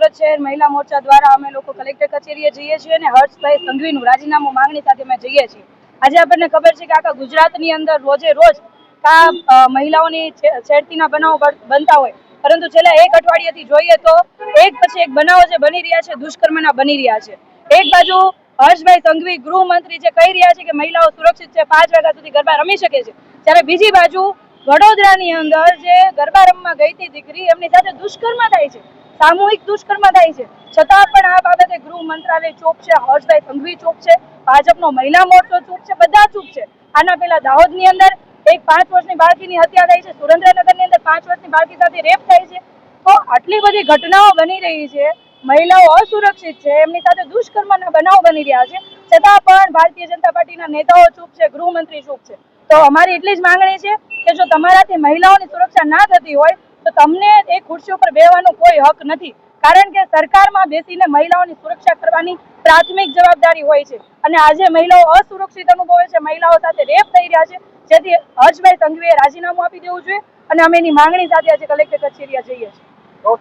સુરત શહેર મહિલા મોરચા દ્વારા અમે લોકો કલેક્ટર કચેરીએ જઈએ છીએ અને હર્ષભાઈ સંઘવીનું રાજીનામું માંગણી સાથે અમે જઈએ છીએ. આજે આપણને ખબર છે કે આખા ગુજરાતની અંદર રોજે રોજ આ મહિલાઓની છેડતીના બનાવો બનતા હોય. પરંતુ છેલ્લા એક અઠવાડિયાથી જોઈએ તો એક પછી એક બનાવો જે બની રહ્યા છે, દુષ્કર્મના બની રહ્યા છે. એક બાજુ હર્ષભાઈ સંઘવી ગૃહમંત્રી જે કહી રહ્યા છે કે મહિલાઓ સુરક્ષિત છે, પાંચ વાગ્યા સુધી ગરબા રમી શકે છે. જ્યારે બીજી બાજુ વડોદરાની અંદર જે ગરબા રમવા ગઈ હતી દીકરી, એમની સાથે દુષ્કર્મ થાય છે. સામૂહિક દુષ્કર્મ થાય છે. છતાં પણ આ બાબતે ગૃહ મંત્રાલય ચૂપ છે, હર્ષભાઈ સંઘવી ચૂપ છે, ભાજપનો મહિલા મોરચો ચૂપ છે, બધા ચૂપ છે. આના પહેલા દાહોદની અંદર એક પાંચ વર્ષની બાળકીની હત્યા થઈ છે, સુરેન્દ્રનગરની અંદર પાંચ વર્ષની બાળકી સાથે રેપ થાય છે. તો આટલી બધી ઘટનાઓ બની રહી છે, મહિલાઓ અસુરક્ષિત છે, એમની સાથે દુષ્કર્મના બનાવ બની રહ્યા છે. છતાં પણ ભારતીય જનતા પાર્ટીના નેતાઓ ચૂપ છે, ગૃહમંત્રી ચૂપ છે. તો અમારી એટલી જ માંગણી છે કે જો તમારાથી મહિલાઓની સુરક્ષા ના થતી હોય તો તમને એ ખુરશી ઉપર બેવાનો કોઈ હક નથી. કારણ કે સરકારમાં બેસીને મહિલાઓની સુરક્ષા કરવાની પ્રાથમિક જવાબદારી હોય છે. અને આજે મહિલાઓ અસુરક્ષિત અનુભવે છે. મહિલાઓ સાથે રેપ થઈ રહ્યા છે. જેથી હર્ષભાઈ સંઘવીએ રાજીનામું આપી દેવું જોઈએ. અને અમે એની માંગણી સાથે આજે કલેક્ટર કચેરીએ જઈએ છીએ.